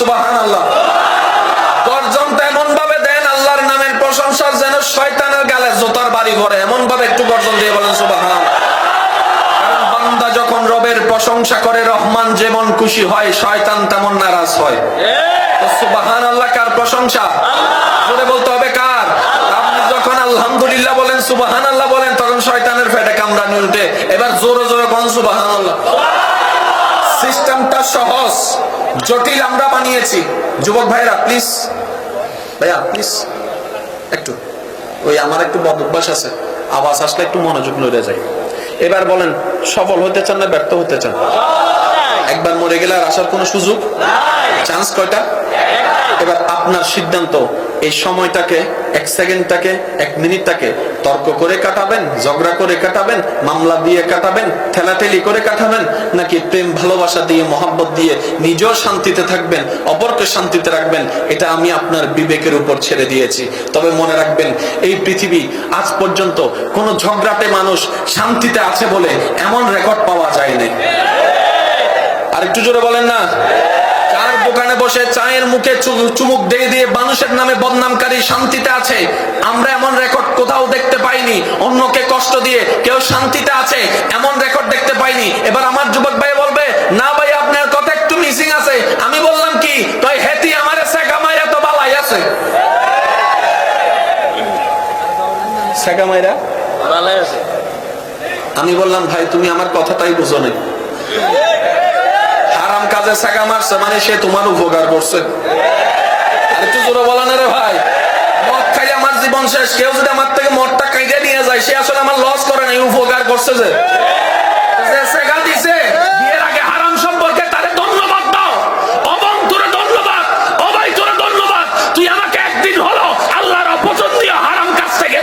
সুবাহান আল্লাহ গর্জন এমন ভাবে দেন, আল্লাহর নামের প্রশংসা যেন শয়তানের গালে জোতার বাড়ি ভরে। এমন ভাবে একটু গর্জন দিয়ে বলেন সুবাহান বান্দা যখন রবের প্রশংসা করে, রহমান যেমন খুশি হয়, শয়তান তেমন নারাজ হয়। সুবাহান আল্লাহ কার প্রশংসা? জোরে বলতে হবে কার? আপনি যখন আলহামদুলিল্লাহ বলেন সুবাহান আল্লাহ বলেন, তখন শয়তানের ফেটে কামড়ানি উঠে এবার জোরে জোরে বলেন সুবাহান আল্লাহ সিস্টেমটা সহজ। জটিল আমরা বানিয়েছি। যুবক ভাইরা প্লিজ ভাইয়া প্লিজ একটু। ওই আমার একটু বদ অভ্যাস আছে। আওয়াজ আসলে একটু মনোযোগ নড়ে যায় এবার বলেন সফল হতে চান না ব্যর্থ হতে চান? একবার মরে গেলে আর আসার কোনো সুযোগ? চান্স কয়টা? এবার আপনার সিদ্ধান্ত, এই সময়টাকে, এক সেকেন্ডটাকে, এক মিনিটটাকে তর্ক করে কাটাবেন, ঝগড়া করে কাটাবেন, মামলা দিয়ে কাটাবেন, ঠেলাঠেলি করে কাটাবেন, নাকি প্রেম, ভালোবাসা দিয়ে, মহাব্বত দিয়ে নিজেও শান্তিতে থাকবেন, অপরকে শান্তিতে রাখবেন, এটা আমি আপনার বিবেকের উপর ছেড়ে দিয়েছি। তবে মনে রাখবেন, এই পৃথিবী আজ পর্যন্ত কোনো ঝগড়াতে মানুষ শান্তিতে আছে বলে এমন রেকর্ড পাওয়া যায়নি আর একটু জোরে বলেন না? দোকানে বসে চায়ের মুখে চুমুক দিয়ে দিয়ে মানুষের নামে বদনামকারী শান্তিতে আছে। আমরা এমন রেকর্ড কোথাও দেখতে পাইনি। অন্যকে কষ্ট দিয়ে কেউ শান্তিতে আছে এমন রেকর্ড দেখতে পাইনি। এবার আমার যুবক ভাই বলবে না ভাই আপনার কথা একটু মিসিং আছে। আমি বললাম কি তাই হেতি আমার সেকা মাইরা তো বালাই আছে। সেকা মাইরা? আমি বললাম ভাই তুমি আমার কথাটাই বুঝো নাই। কাজে সাগা মারছে মানে সে তোমার উপকার করছে। বলা না রে ভাই।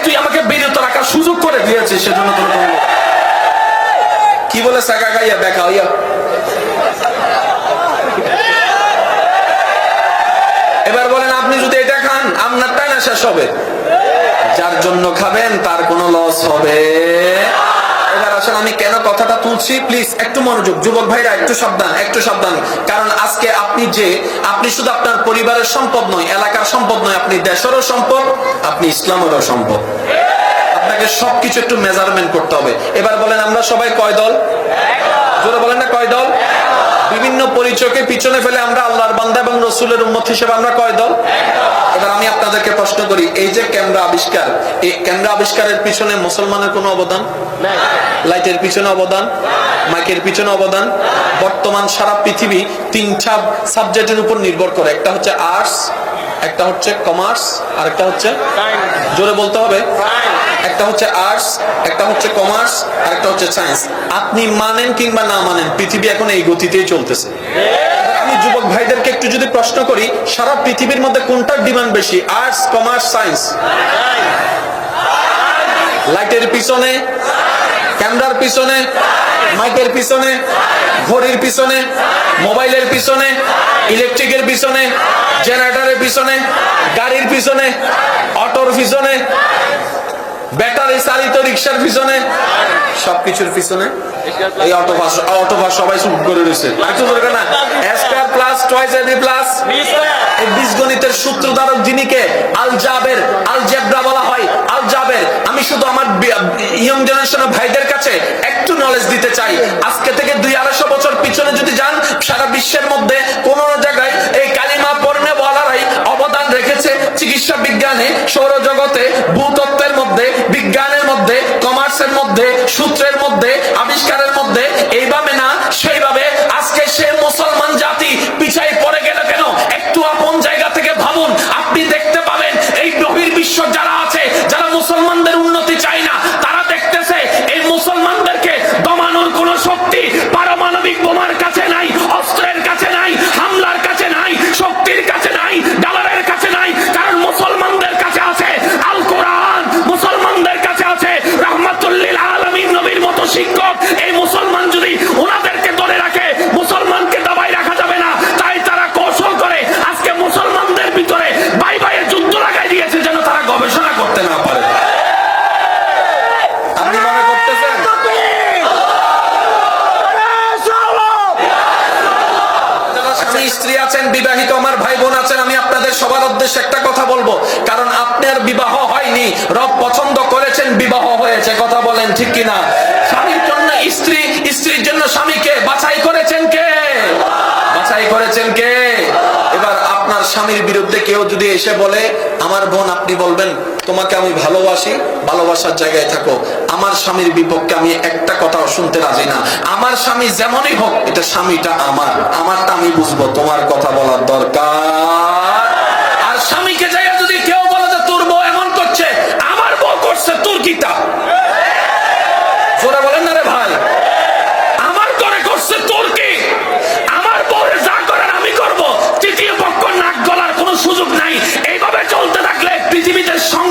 তুই আমাকে বিরত রাখার সুযোগ করে দিয়েছিস, সেজন্য কি বলে সাগা খাইয়া দেখা হইয়া এবার বলেন আপনি যদি এটা খান আপনারটাই না শেষ হবে। যার জন্য খাবেন, তার কোনো লস হবে। আমি কেন কথাটা তুলছি? প্লিজ একটু মনোযোগ। যুবক ভাইরা, একটু সাবধান একটু সাবধান। কারণ আজকে আপনি যে, আপনি শুধু আপনার পরিবারের সম্পদ নয়, এলাকার সম্পদ নয়, আপনি দেশেরও সম্পদ, আপনি ইসলামেরও সম্পদ। আপনাকে সবকিছু একটু মেজারমেন্ট করতে হবে। এবার বলেন, আমরা সবাই কয় দল? জোরে বলেন না, কয় দল? বিভিন্ন পরিচয়কে পিছনে ফেলে আমরা আল্লাহর বান্দা এবং রসুলের উম্মত হিসেবে আমরা কয় দল? এবার আমি আপনাদেরকে প্রশ্ন করি এই যে ক্যামেরা আবিষ্কার এই ক্যামেরা আবিষ্কারের পিছনে মুসলমানের কোনো অবদান? লাইটের পিছনে অবদান? মাইকের পিছনে অবদান? বর্তমান সারা পৃথিবী তিনটা সাবজেক্টের উপর নির্ভর করে একটা হচ্ছে আর্টস একটা হচ্ছে কমার্স আর একটা হচ্ছে জোরে বলতে হবে। একটা হচ্ছে আর্টস একটা হচ্ছে কমার্স আর একটা হচ্ছে সায়েন্স। আপনি মানেন কিংবা না মানেন পৃথিবী এখন এই গতিতেই চলতেছে। যুবক ভাইদেরকে একটু যদি প্রশ্ন করি, সারা পৃথিবীর মধ্যে কোনটার ডিমান্ড বেশি? আর্টস কমার্স সায়েন্স লাইটের পিছনে ক্যামেরার পিছনে মাইকের পিছনে, ঘড়ির পিছনে মোবাইলের পিছনে ইলেকট্রিকের পিছনে জেনারেটরের পিছনে, গাড়ির পিছনে, অটোর পিছনে ব্যাটারি চালিত রিক্সার পিছনে? সবকিছুর পিছনে? এই অটো পাস অটো পাস সবাই শুট করে রয়েছে একটু ধরে না? Square plus twice AB plus এই বীজগণিতের সূত্রধারক যিনিকে আল জাবের আল জেব্রা বলা হয়। আল জাবের আমি শুধু আমার ইয়ং জেনারেশনের ভাইদের কাছে একটু নলেজ দিতে চাই। আজকে থেকে দুই আড়াইশো বছর পিছনে যদি যান, সারা বিশ্বের মধ্যে কোন জায়গায় এই কালিমা পড়নে বলারাই অবদান রেখেছে। চিকিৎসা বিজ্ঞানে সৌরজগতে ভূতত্ত্বের মধ্যে বিজ্ঞানের মধ্যে কমার্সের মধ্যে সূত্রের মধ্যে আবিষ্কারের ঠিক কিনা? স্বামীর জন্য স্ত্রী, স্ত্রীর জন্য স্বামীকে বাছাই করেছেন কে? বাছাই করেছেন কে? এবার আপনার স্বামীর বিরুদ্ধে কেউ যদি এসে বলে, আমার বোন, আপনি বলবেন, তোমাকে আমি ভালোবাসি, ভালোবাসার জায়গায় থাকো। আমার স্বামীর বিপক্ষে আমি একটা কথাও শুনতে রাজি না। আমার স্বামী যেমনই হোক, এটা স্বামীটা আমার। আমারটা আমি বুঝব, তোমার কথা বলার দরকার। আর স্বামীকে যাইয়া যদি কেউ বলে যে, তোর বউ এমন করছে, আমার বউ করছে, তোর কিতা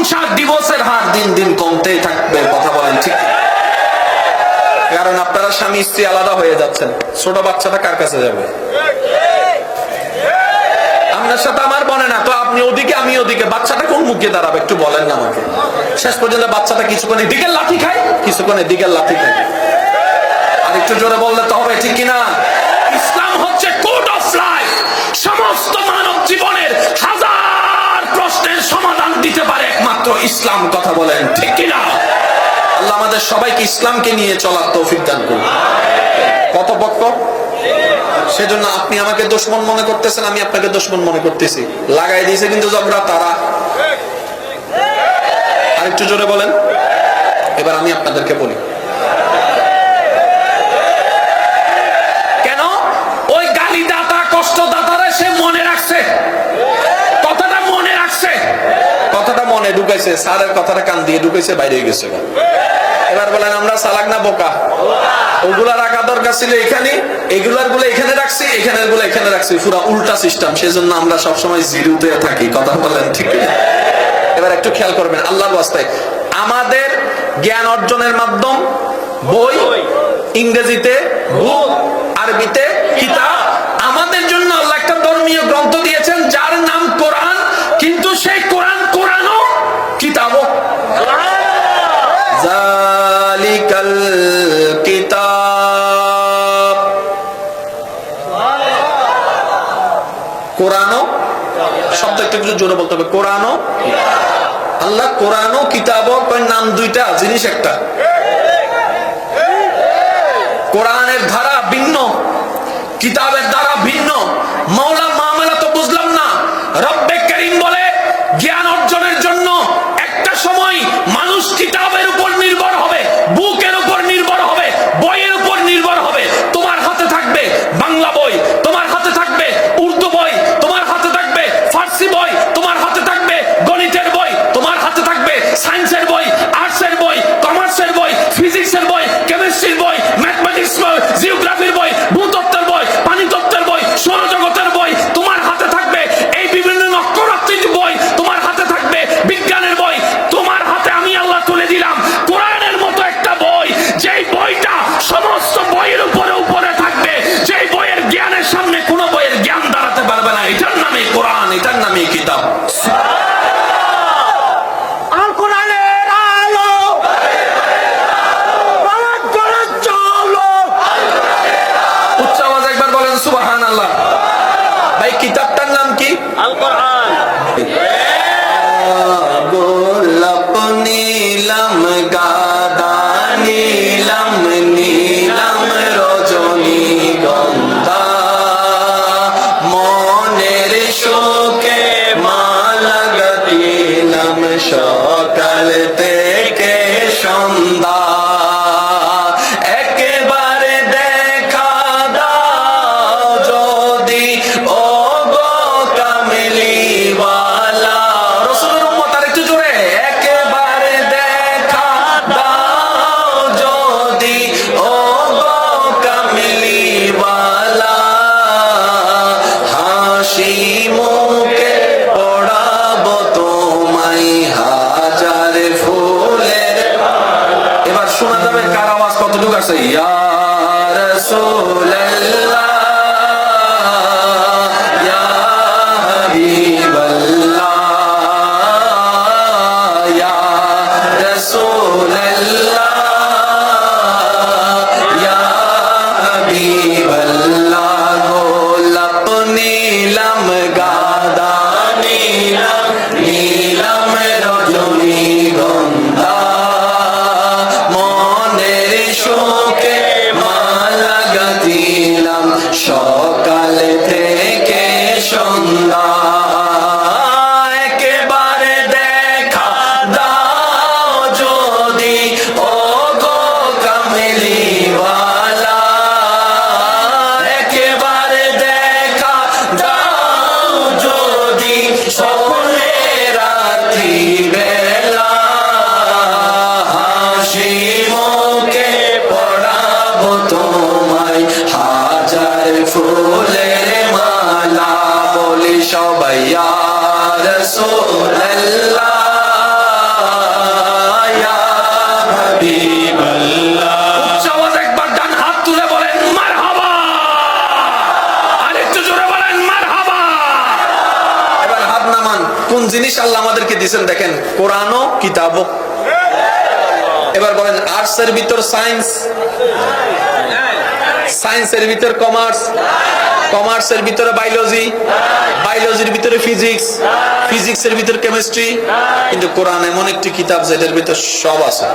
সংসার ডিভোর্সের হার দিন দিন কমতেই থাকবে, কথা বলেন ঠিক কারণ আপনারা স্বামী, স্ত্রী আলাদা হয়ে যাচ্ছেন। ছোট বাচ্চাটা কার কাছে যাবে? আপনার সাথে আমার না, তো আপনি ওদিকে, আমি ওদিকে। বাচ্চাটা কোন মুখে দাঁড়াবে, একটু বলেন না আমাকে। শেষ পর্যন্ত বাচ্চাটা কিছুক্ষণ দিকে লাঠি খায় কিছুক্ষণ দিকে লাঠি খায়। আর একটু জোরে বললে তো হবে, ঠিক কিনা? ইসলাম হচ্ছে কোড অফ লাইফ সমস্ত মানব জীবনের হাজার প্রশ্নের সমাধান দিতে পারে। একমাত্র ইসলাম কথা বলেন, ঠিক কিনা? আল্লাহ আমাদের সবাইকে ইসলামকে নিয়ে চলার তৌফিক দান করুন। কত পক্ষ সেজন্য আপনি আমাকে দুশ্মন মনে করতেছেন, আমি আপনাকে দুশ্মন মনে করতেছি। লাগাই দিয়েছে কিন্তু ঝগড়া তারা। আর একটু জোরে বলেন। এবার আমি আপনাদেরকে বলি। কেন? ওই গালি দাতা কষ্ট দাতারা সে মনে রাখছে। কথাটা মনে ঢুকাইছে, স্যারের কথাটা কান দিয়ে ঢুকাইছে, বাইরে গেছে এবার বলেন, আমরা চালাক না বোকা? ওগুলা রাখা দরকার ছিল এখানে, এগুলারগুলো এখানে রাখছি, এখানেরগুলো এখানে রাখছি, পুরো উল্টা সিস্টেম। সেজন্য আমরা সবসময় জিরোতে থাকি, কথা বলেন ঠিক এবার একটু খেয়াল করবেন আল্লাহর বাস্তায় আমাদের জ্ঞান অর্জনের মাধ্যম বই, ইংরেজিতে বুক আরবিতে কিতাব। আমাদের জন্য আল্লাহ একটা ধর্মীয় গ্রন্থ দিয়েছেন, যার নাম কোরআন, কিন্তু সেই কোরআন কোরআনও একটু কিছু জোরে বলতে হবে। কোরআনও? আল্লাহ কোরআনও কিতাব নাম দুইটা, জিনিস একটা। কোরআনের ধারা ভিন্ন। কিতাবের আমাদেরকে দেখেন, কোরআনও কিতাবও। এবার বলেন আর্টস এর ভিতর সায়েন্স? সায়েন্সের ভিতর কমার্স? কমার্সের ভিতরে বায়োলজি? বায়োলজির ভিতরে ফিজিক্স? ফিজিক্সের ভিতর কেমিস্ট্রি? কিন্তু কোরআন এমন একটি কিতাব, যেটার ভিতর সব আছে।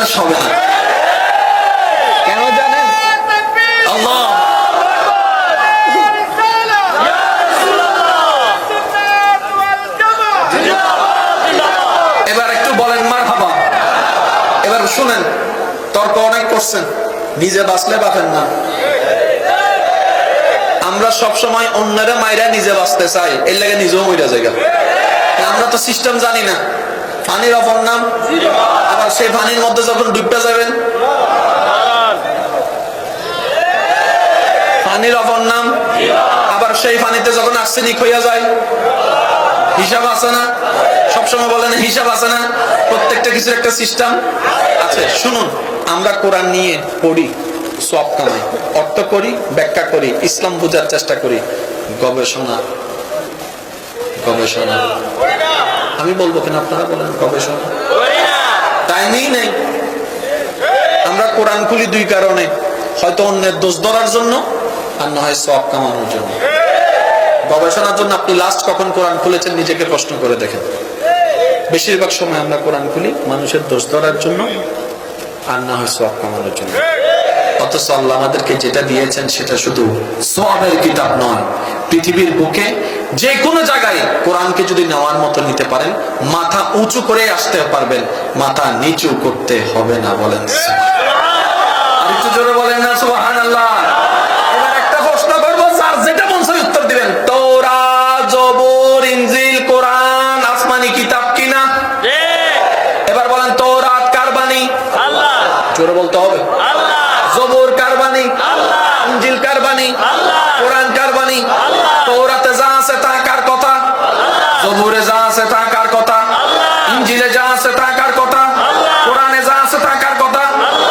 জ্ঞান হবে না কেন জানেন? আল্লাহ। এবার একটু বলেন মার হাবা এবার শুনেন, তর্ক অনেক করছেন, নিজে বাঁচলে বাঁচেন না। আমরা সব সময় অন্যরা মাইরা নিজে বাঁচতে চাই, এর লাগে নিজেও মইরা জায়গা আমরা তো সিস্টেম জানি না। পানির অপর নাম? আবার সেই পানির মধ্যে যখন ডুবতে যাবেন? পানির অপর নাম? আবার সেই পানিতে যখন আর্সেনিক হইয়া যায়, হিসাব আছে না? সবসময় বলেন, হিসাব আছে না? প্রত্যেকটা কিছুর একটা সিস্টেম আছে। শুনুন, আমরা কোরআন নিয়ে পড়ি, সব কামাই অর্থ করি, ব্যাখ্যা করি, ইসলাম বোঝার চেষ্টা করি। গবেষণা। গবেষণা। আমি বলব কেন আপনারা বলেন গবেষণা? টাইমই নেই আমরা কোরআন খুলি দুই কারণে, হয়তো অন্যের দোষ ধরার জন্য আর না হয় সব কামানোর জন্য। গবেষণার জন্য আপনি লাস্ট কখন কোরআন খুলেছেন নিজেকে প্রশ্ন করে দেখেন। বেশিরভাগ সময় আমরা কোরআন খুলি মানুষের দোষ ধরার জন্য আর না হয় সব কামানোর জন্য। অথচ আল্লাহ আমাদেরকে যেটা দিয়েছেন সেটা শুধু সবের কিতাব নয়, পৃথিবীর বুকে যে কোনো জায়গায় কোরআনকে যদি নেওয়ার মতো নিতে পারেন মাথা উঁচু করে আসতে পারবেন মাথা নিচু করতে হবে না বলেন। আর একটু জোরে বলেন না সুবহানাল্লাহ এবার একটা প্রশ্ন করব স্যার যেটা মন চায় উত্তর দিবেন তোরা জবর ইনজিল কোরআন আসমানি কিতাব কিনা এবার বলেন তোরাত কারবানি আল্লাহ জোরে বলতে হবে আল্লাহ জবর কারবানি আল্লাহ ইনজিল কারবানি আল্লাহ কোরআন কারবানি আল্লাহ। তৌরাতে যা আছে তা কার কথা জবুরে যা আছে তা কার কথা ইনজিলে যা আছে তা কার কথা কোরআনে যা আছে তা কার কথা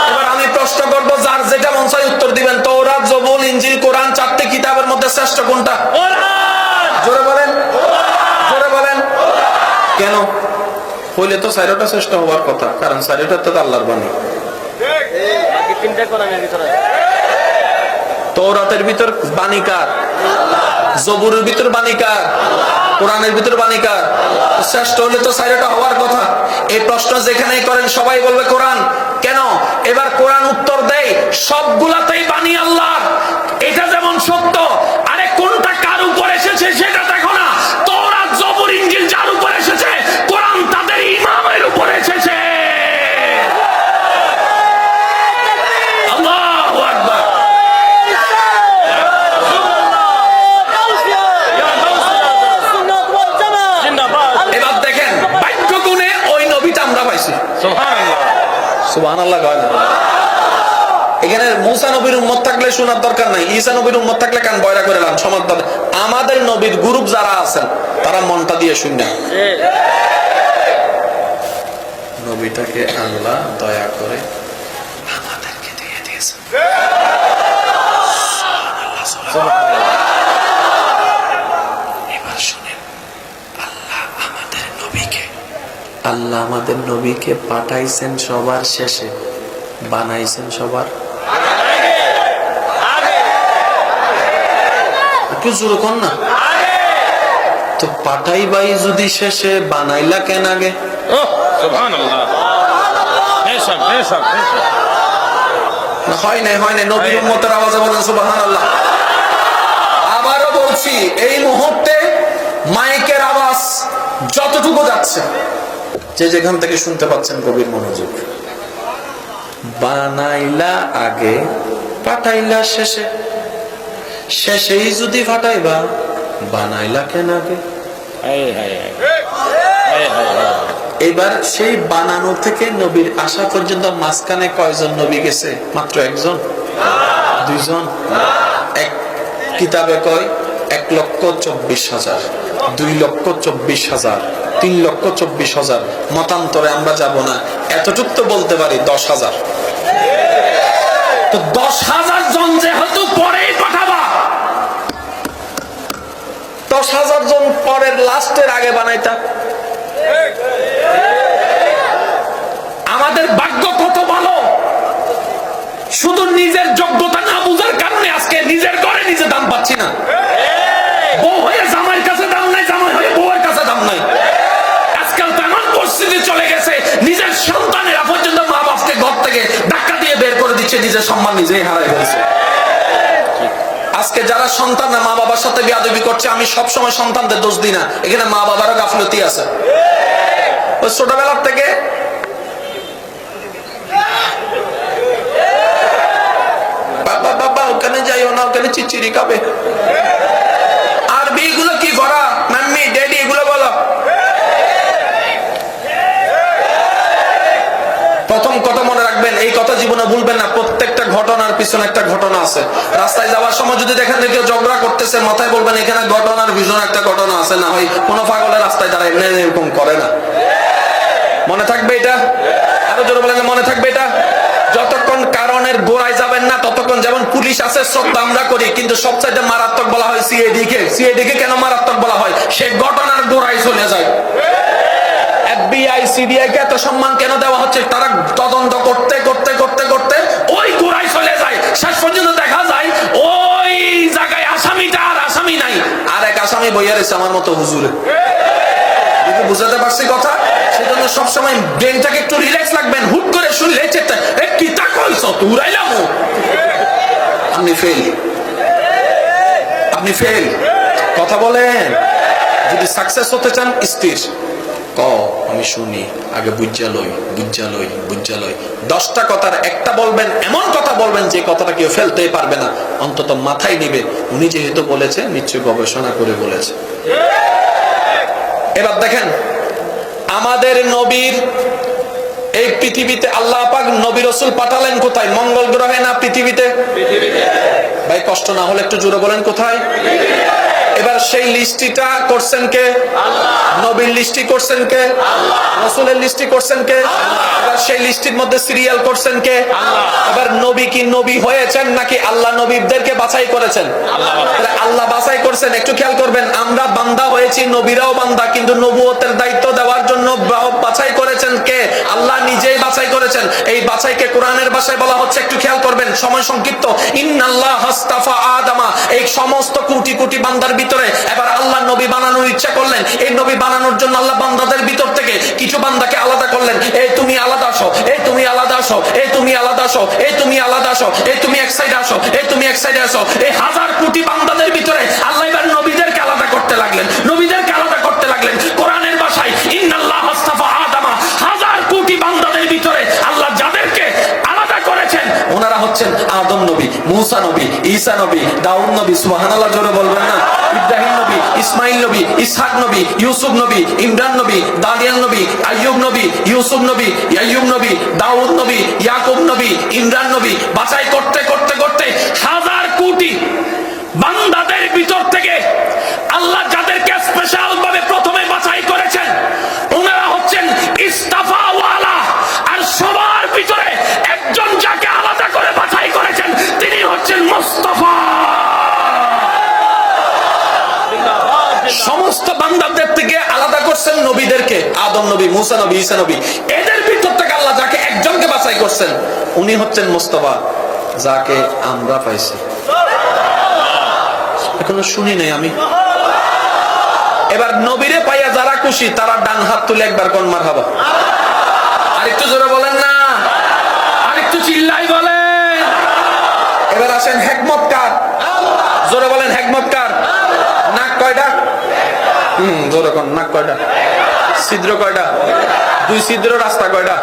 এবার আমি প্রশ্ন করব যার যেটা মন চায় উত্তর দিবেন। তৌরাত জবুল ইনজিল কোরআন চারটি কিতাবের মধ্যে শ্রেষ্ঠ কোনটা? জোরে বলেন। জোরে বলেন। কেন? হইলে তো সাইরোটা শ্রেষ্ঠ হওয়ার কথা কারণ সাইরোটা তো আল্লাহর বাণী। তৌরাতের ভিতর বাণিকার জবুরের ভিতর বাণিকার কোরআনের ভিতর বাণিকার। শ্রেষ্ঠ হলে তো সাইরেটা হওয়ার কথা। এই প্রশ্ন যেখানেই করেন, সবাই বলবে কোরআন। কেন? এবার কোরআন উত্তর দেয়, সবগুলাতেই বাণী আল্লাহ এটা যেমন সত্য, আরে কোনটা কার উপর এসেছে সেটা দেখো না। এখানে মুসা নবীর উম্মত থাকলে শোনার দরকার নাই, ঈসা নবীর উম্মত থাকলে কান বয়রা করে আমাদের নবীর গ্রুপ যারা আছেন, তারা মনটা দিয়ে শুনে নবীটাকে আল্লাহ দয়া করে আমাদেরকে দিয়ে দিয়েছে এবার শুনেন আল্লাহ আমাদের নবীকে আল্লাহ আমাদের নবীকে পাঠাইছেন সবার শেষে। বানাইছেন সবার। একটু জোরে কর না। তো পাঠাইবাই যদি শেষে বানাইলা কেন আগে? হয় নাই হয় নাই। নবীর উম্মতের আওয়াজে বলেন সুবহানাল্লাহ। আবারও বলছি এই মুহূর্তে মাইকের আওয়াজ যতটুকু যাচ্ছে। যে যেখান থেকে শুনতে পাচ্ছেন গভীর মনোযোগ। বানাইলা আগে পাঠাইলা শেষে। শেষেই যদি ফাটাইবা বানাইলা কেন আগে? এবার সেই বানানো থেকে নবীর আসা পর্যন্ত মাঝখানে কয়জন নবী গেছে? মাত্র একজন? দুইজন? এক কিতাবে কয়? এক লক্ষ চব্বিশ হাজার দুই লক্ষ চব্বিশ হাজার তিন লক্ষ চব্বিশ হাজার। মতান্তরে আমরা যাব না। এতটুক তো বলতে পারি দশ হাজার। তো দশ হাজার জন যেহেতু পরেই পাঠাবা দশ হাজার জন পরের লাস্টের আগে বানাইতা। আমাদের ভাগ্য কত ভালো? শুধু নিজের যোগ্যতা না বুঝার কারণে আজকে নিজের ঘরে নিজে দাম পাচ্ছি না। আমি সন্তানদের দোষ দিই না। এখানে মা বাবারও গাফলতি আছে। ওই ছোটবেলার থেকে বাবা বাবা, ওখানে যাইও না, ওখানে চিচিরি খাবে আর বিগুলো কি করা মাম্মি ড্যাডি এগুলো বলো প্রথম কথা মনে রাখবেন কথা ভুলবেন না প্রত্যেকটা ঘটনার পিছনে একটা ঘটনা আছে। রাস্তায় যাওয়ার সময় যদি দেখেন কেউ ঝগড়া করতেছে মাথায় বলবেন এখানে ঘটনার পিছনে একটা ঘটনা আছে। না হয় কোনো পাগলের রাস্তায় দাঁড়ায় এমনি এরকম করে না। মনে থাকবে এটা? আরও জোরে বলেন মনে থাকবে এটা? যতক্ষণ কারণের গোড়ায় যাবেন না ততক্ষণ যেমন পুলিশ আছে শ্রদ্ধা আমরা করি কিন্তু সবচাইতে মারাত্মক বলা হয় সিএডি কে সিএডি কে কেন মারাত্মক বলা হয়? সে ঘটনার গোড়ায় চলে যায়। এফবিআই সিবিআই কে এত সম্মান কেন দেওয়া হচ্ছে? তারা তদন্ত করতে করতে শেষ পর্যন্ত দেখা যায়, ওই জায়গায় আসামিটা আর আসামি নাই। আর এক আসামি বইয়া রয়েছে আমার মতো হুজুরে। বুঝাতে পারছি কথা? সেজন্য সবসময় ব্রেনটাকে একটু রিল্যাক্স লাগবেন হুট করে শুনলে চেতে কি তা কইছ তুরাইলাম আপনি ফেল আপনি ফেল কথা বলেন। যদি সাকসেস হতে চান, স্থির। আমি শুনি আগে বুঝা লই বুঝা লই বুঝা লই। দশটা কথার একটা বলবেন এমন কথা বলবেন যে কথাটা কেউ ফেলতে পারবে না। অন্তত মাথায় নিবে। উনি যেহেতু বলেছে নিশ্চয় গবেষণা করে বলেছে। এবার দেখেন আমাদের নবীর এই পৃথিবীতে আল্লাহ পাক নবী রসুল পাঠালেন কোথায়? মঙ্গল গ্রহে না পৃথিবীতে। ভাই কষ্ট না হলে একটু জোরে বলেন কোথায়? এবার সেই লিস্টিটা করছেন কে? নবীর লিস্টি করছেন কে? রসুলের লিস্টি করছেন কে? এবার সেই লিস্টির মধ্যে সিরিয়াল করছেন কে? এবার নবী কি নবী হয়েছেন নাকি আল্লাহ নবীদেরকে বাছাই করেছেন? আল্লাহ বাছাই। করছেন একটু খেয়াল করবেন আমরা বান্দা হয়েছি নবীরাও বান্দা কিন্তু নবুয়তের দায়িত্ব দেওয়ার জন্য বাছাই করেছেন কে? আল্লাহ নিজেই বাছাই করেছেন। এই বাছাইকে কোরআনের ভাষায় বলা হচ্ছে একটু খেয়াল করবেন সময় সংক্ষিপ্ত। ইন্নাল্লাহ হাস্তাফা আদামা। এই সমস্ত কোটি কোটি বান্দার ভিতরে এবার আল্লাহ নবী বানানোর ইচ্ছা করলেন। এই নবী বানানোর জন্য আল্লাহ বান্দাদের ভিতর থেকে কিছু বান্দাকে আলাদা করলেন। এই তুমি আলাদা আসো এই তুমি আলাদা আসো এই তুমি আলাদা আসো এই তুমি আলাদা আসো এই তুমি এক সাইডে আসো এই তুমি এক সাইডে আসো। এই হাজার কোটি বান্দাদের ভিতরে আল্লাহ এবার নবীদেরকে আলাদা করতে লাগলেন। হচ্ছেন আদম নবী, মুসা নবী, ঈসা নবী, দাউদ নবী, সুবহানাল্লাহ জোরে বলবেন না। ইব্রাহিম নবী ইসমাইল নবী, ইসহাক নবী, ইউসুফ নবী, ইমরান নবী, দানিয়াল নবী, আইয়ুব নবী, ইউসুফ নবী, ইয়াইয়ুব নবী, দাউদ নবী, ইয়াকুব নবী, ইমরান নবী, বাছাই করতে করতে করতে হাজার কোটি বান্দাদের ভিতর থেকে আল্লাহ যাদেরকে স্পেশাল ভাবে প্রথমে বাছাই করেছেন, ওনারা হচ্ছেন ইস্তাফা নবীদেরকে, আদম নবী, মুসা নবী, ঈসা নবী, এদের ভিতর থেকে আল্লাহ যাকে একজনকে বাছাই করছেন, উনি হচ্ছেন মুস্তফা, যাকে আমরা পাইছি। এখনও শুনি নাই আমি। এবার নবীরে পাইয়া যারা খুশি, তারা ডান হাত তুলে একবার কোন মার আরেকটু জোরে বলেন না। আরেকটু চিল্লাই বলেন। এবার আসেন হেকমত জোরে বলেন হেকমত নাক কয়টা? হুম, জোরে কোন, নাক কয়টা? ছিদ্র কয়টা? দুই ছিদ্র, রাস্তা কয়টা?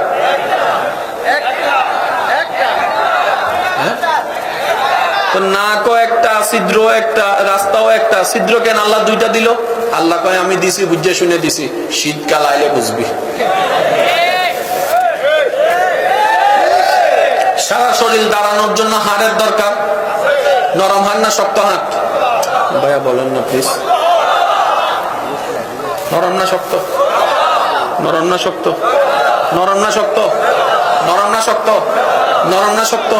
হ্যাঁ? নাকও একটা, ছিদ্র একটা, রাস্তাও একটা। ছিদ্র কেন আল্লাহ দুইটা দিল? আল্লাহ কয়, আমি দিছি, বুঝে শুনে দিছি। শীতকাল আইলে বুঝবি। সারা শরীর দাঁড়ানোর জন্য হাড়ের দরকার। নরম হাড় না শক্ত হাট ভাইয়া বলেন না প্লিজ নরম না শক্ত? নরম না শক্ত নরম শক্ত নরম শক্ত নরম না শক্ত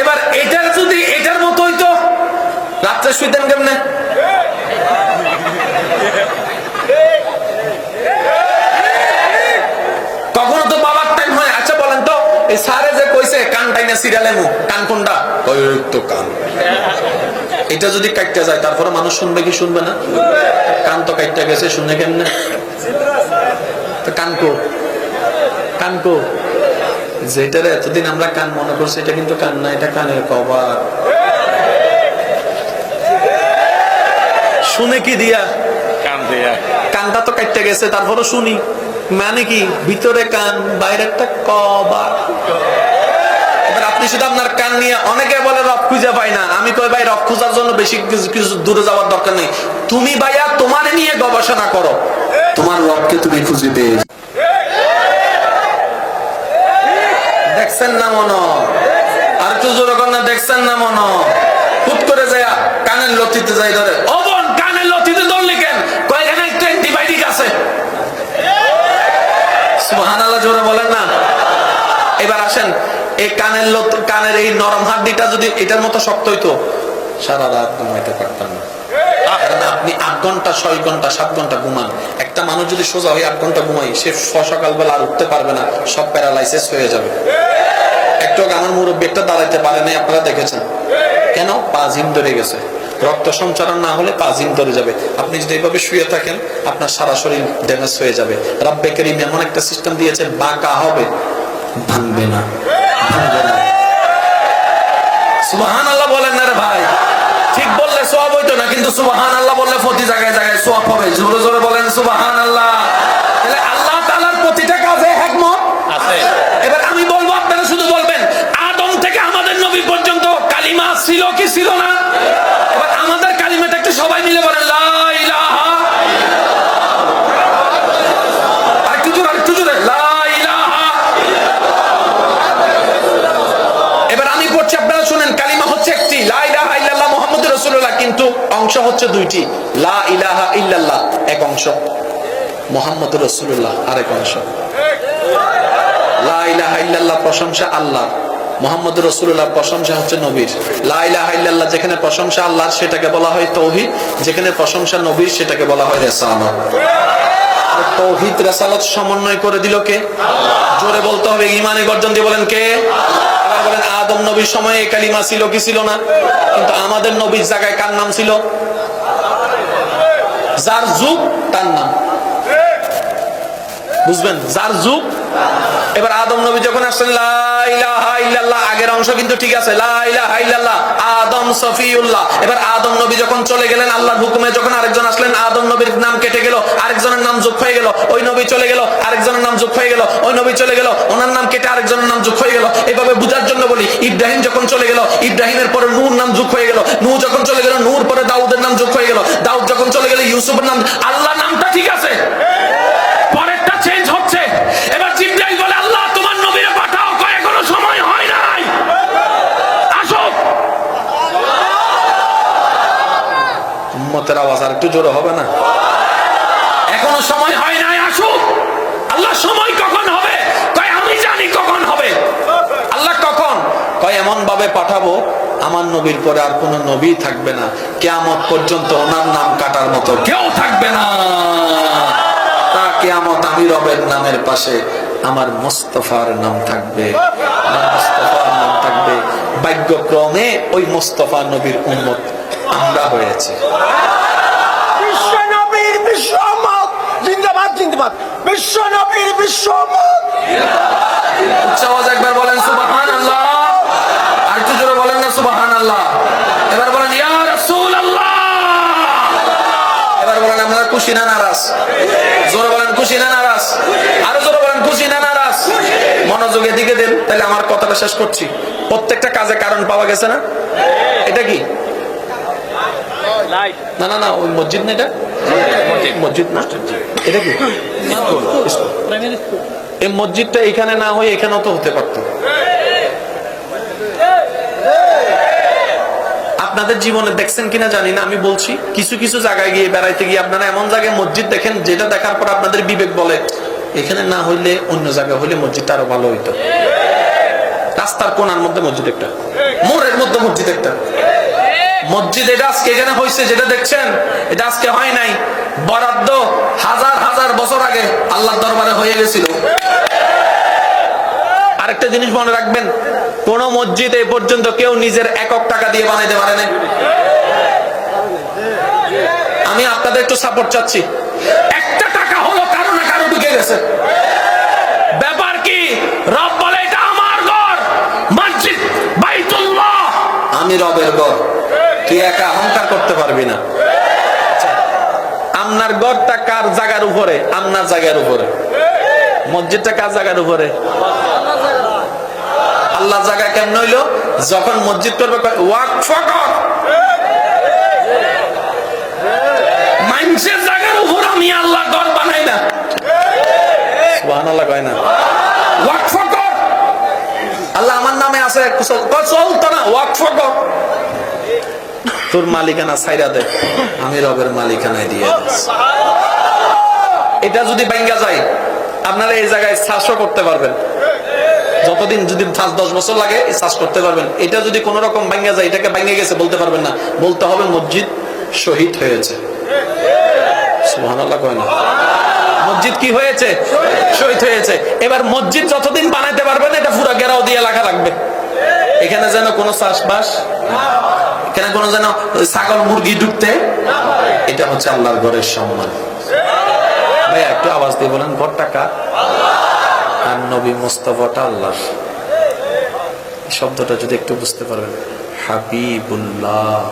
এবার এটার যদি এটার মতো হইতো, রাত্রে শুইতেন কেমনে? কখনো তো বাবার টাইম হয়। আচ্ছা বলেন তো, এই সারে যে কইছে, কান টাইনা সিরিয়ালে মু কান কোনটা? তো কান। এটা যদি কাটতে যায় তারপরে মানুষ শুনবে কি শুনবে না? কান তো কাটতে গেছে শুনে কেমনে? তো কান কো। কান কো। যেটার এতদিন আমরা কান মনে করছি এটা কিন্তু কান না এটা কানের কভার। শুনে কি দিয়া? কাম দিয়া। কানটা তো কাটতে গেছে তারপরে শুনি। মানে কি? ভিতরে কান বাইরে একটা কবার এবার আপনি শুধু আপনার কান নিয়ে অনেকে বলে রব খুঁজে পাই কই ভাই রব খোঁজার জন্য বেশি কিছু দূরে যাওয়ার দরকার নেই। তুমি ভাইয়া তোমার নিয়ে গবেষণা করো। তোমার রবকে তুমি খুঁজে পেয়ে দেখছেন না মনো? আর একটু জোরে না, দেখছেন না মনো? হুট করে যায় কানের লতিতে যাই ধরে। ও বোন, কানের লতিতে ধরলি কেন? কয়খানে একটা অ্যান্টিবায়োটিক আছে। সুবহানাল্লাহ, জোরে বলেন না। এবার আসেন। এই কানের কানের এই নরম হাড্ডিটা যদি এটার মতো শক্ত হইতো সারা রাত ঘুমাইতে পারতাম না। আপনি আট ঘণ্টা ছয় ঘণ্টা সাত ঘণ্টা ঘুমান। একটা মানুষ যদি সোজা হয়ে আট ঘণ্টা ঘুমাই সে সকালবেলা আর উঠতে পারবে না সব প্যারালাইসিস হয়ে যাবে। একটু আমার মুরব্বী একটা দাঁড়াইতে পারে নাই আপনারা দেখেছেন। কেন? পা জিম ধরে গেছে। রক্ত সঞ্চারণ না হলে পা জিম ধরে যাবে। আপনি যদি এইভাবে শুয়ে থাকেন আপনার সারা শরীর ড্যামেজ হয়ে যাবে। রাব্বে করিম এমন একটা সিস্টেম দিয়েছে বাঁকা হবে ভাঙবে না। সুবহান আল্লাহ বলেন না রে ভাই। ঠিক বললে সব হইতো না কিন্তু সুবহান আল্লাহ বললে প্রতি জায়গায় জায়গায় সব হবে। জোরে জোরে বলেন সুবহান আল্লাহ তাহলে আল্লাহ তাআলার প্রতিটা কাজে একমত? আছে। এবার আমি বলব আপনারা শুধু বলবেন আদম থেকে আমাদের নবী পর্যন্ত কালিমা ছিল কি ছিল না? এবার আমাদের কালিমাটা একটু সবাই মিলে বলেন লা ইলাহা আরেকটু জোরে আরেকটু জোরে লা ইলাহা এবার আমি পড়ছি আপনারা শুনেন কালিমা হচ্ছে একটি লা ইলাহা ইল্লাল্লাহ মুহাম্মাদুর রাসূলুল্লাহ কিন্তু অংশ হচ্ছে দুইটি। লা ইলাহা ইল্লাল্লাহ, এক অংশ। মুহাম্মাদুর রাসূলুল্লাহ, আরেক অংশ। লা ইলাহা ইল্লাল্লাহ প্রশংসা আল্লাহ। মোহাম্মদ রসুল্লাহ প্রশংসা হচ্ছে নবীর। যেখানে প্রশংসা আল্লাহর, সেটাকে বলা হয় তৌহিদ। যেখানে প্রশংসা নবীর, সেটাকে বলা হয় রেসালত। তৌহিদ, রেসালত সমন্বয় করে দিল কে? জোরে বলতে হবে ইমানে গর্জন দিয়ে বলেন কে? এবার বলেন, আদম নবীর সময়ে কালিমা ছিল কি ছিল না? কিন্তু আমাদের নবীর জায়গায় কার নাম ছিল? যার যুগ তার নাম। বুঝবেন? যার যুগ, এবার আদম নবী যখন আসছেন আগের অংশ কিন্তু ঠিক আছে আদম সফিউল্লাহ। এবার আদম নবী যখন চলে গেলেন, আল্লাহর হুকুমে যখন আরেকজন আসলেন, আদম নবীর নাম কেটে গেল, আরেকজনের নাম যোগ হয়ে গেল, ওই নবী চলে গেল, আরেকজনের নাম যোগ হয়ে গেল, ওই নবী চলে গেল, ওনার নাম কেটে আরেকজনের নাম যোগ হয়ে গেল। এভাবে বুঝার জন্য বলি, ইব্রাহিম যখন চলে গেল, ইব্রাহিমের পরে নূর নাম যোগ হয়ে গেল নূর যখন চলে গেল, নূর পরে দাউদের নাম যোগ হয়ে গেল, দাউদ যখন চলে গেল, ইউসুফের নাম আল্লাহ নামটা ঠিক আছে পরেরটা চেঞ্জ হচ্ছে এবার জিব্রাইল বলে আল্লাহ তোমার নবীরে পাঠাও কয় এখনও সময় হয় নাই আসো উম্মতের আওয়াজ আর একটু জোরে হবে না? এখনও সময় হয় নাই, আসুক। আল্লাহ সময় কখন হবে? কয়, আমি জানি কখন হবে। আল্লাহ কখন? কয় এমন ভাবে পাঠাবো, আমার নবীর পরে আর কোন নবী থাকবে না। কেয়ামত পর্যন্ত ওনার নাম কাটার মতো কেউ থাকবে না। তা কেয়ামত আমি রবের নামের পাশে আমার মোস্তফার নাম থাকবে। মোস্তফার নাম থাকবে। ভাগ্যক্রমে ওই মোস্তফা নবীর উম্মত আমরা হয়েছে বিশ্ব নবীর বিশ্বমত জিন্দাবাদ বিশ্ব নবীর বিশ্বমত উচ্চ আওয়াজ একবার বলেন সুবাহান আল্লাহ আর একটু জোরে বলেন না সুবাহান আল্লাহ এবার বলেন, ইয়া রাসূলুল্লাহ। এবার বলেন খুশি না নারাজ? জোরে বলেন, খুশি না নারাজ? আরও জোরে বলেন, খুশি না নারাজ? এদিকে দেন, তাহলে আমার কথাটা শেষ করছি। প্রত্যেকটা কাজে কারণ পাওয়া গেছে না? এটা কি? না না না, ওই মসজিদ না এটা? এই মসজিদটা এখানে না হয়ে এখানেও তো হতে পারতো। আপনাদের জীবনে দেখছেন কিনা জানি না, আমি বলছি, কিছু কিছু জায়গায় গিয়ে বেড়াইতে গিয়ে আপনারা এমন জায়গায় মসজিদ দেখেন, যেটা দেখার পর আপনাদের বিবেক বলে, এখানে না হইলে অন্য জায়গায় হইলে মসজিদটা আরও ভালো হইতো। রাস্তার কোনার মধ্যে মসজিদ একটা। মোড়ের মধ্যে মসজিদ একটা। মসজিদ এটা আজকে এখানে হয়েছে যেটা দেখছেন, এটা আজকে হয় নাই। বরাদ্দ হাজার হাজার বছর আগে আল্লাহ দরবারে হয়ে গেছিল। আরেকটা জিনিস মনে রাখবেন, কোন মসজিদ এই পর্যন্ত কেউ নিজের একক টাকা দিয়ে বানাইতে পারে না আমি আপনাদের একটু সাপোর্ট চাচ্ছি। একটা টাকা হলো কারও না কারও ঢুকে গেছে। ব্যাপার কি? রব বলে, এটা আমার ঘর। মসজিদ বাইতুল্লাহ। আমি রবের গড় তুই একা অহংকার করতে পারবি না। আচ্ছা, আপনার গড়টা কার জায়গার উপরে? আপনার জায়গার উপরে। মসজিদটা কার জায়গার উপরে? আল্লাহ জায়গা কেমন হইল? যখন মসজিদ করবে জায়গার উপর আমি আল্লাহ ঘর বানাই না। কর আল্লাহ আমার নামে আছে চলতো না ওয়াকফ। তোর মালিকানা সাইরা দে। আমি রবের মালিকানায় দিয়ে এটা যদি ব্যাঙ্গা যায়, আপনারা এই জায়গায় চাষও করতে পারবেন। যতদিন যদি দশ বছর লাগে শ্বাস করতে পারবেন। এটা যদি কোন রকম ভাঙ্গা যায়, এটাকে ভাঙ্গে গেছে, বলতে পারবেন না। বলতে হবে মসজিদ শহীদ হয়েছে। সুবহানাল্লাহ কয় না? মসজিদ কি হয়েছে? শহীদ হয়েছে। এবার মসজিদ যতদিন বানাইতে পারবেন এটা পুরো গেরাও দিয়ে লেখা লাগবে এখানে যেন কোনো চাষবাস, এখানে কোনো যেন ছাগল মুরগি ঢুকতে, এটা হচ্ছে আল্লাহর ঘরের সম্মান। ভাইয়া, একটু আওয়াজ দিয়ে বলেন ঘর টাকা আর নবী মুস্তফাটা আল্লাহ শব্দটা যদি একটু বুঝতে পারবেন। হাবিবুল্লাহ,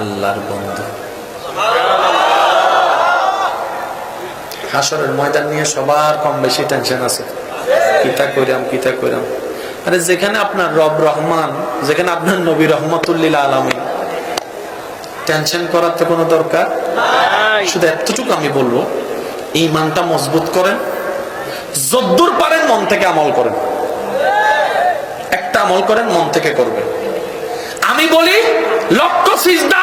আল্লাহর বন্ধু। হাসরের ময়দান নিয়ে সবার কম বেশি টেনশন আছে। কিতা কইরাম কিতা কইরাম। আরে যেখানে আপনার রব রহমান যেখানে আপনার নবী রহমতুল্লিল আলমী টেনশন করার তো কোনো দরকার? শুধু এতটুকু আমি বলব ইমানটা মজবুত করেন যদ্দূর পারেন মন থেকে আমল করেন। একটা আমল করেন মন থেকে করবেন। আমি বলি লক্ষ্য সিজদা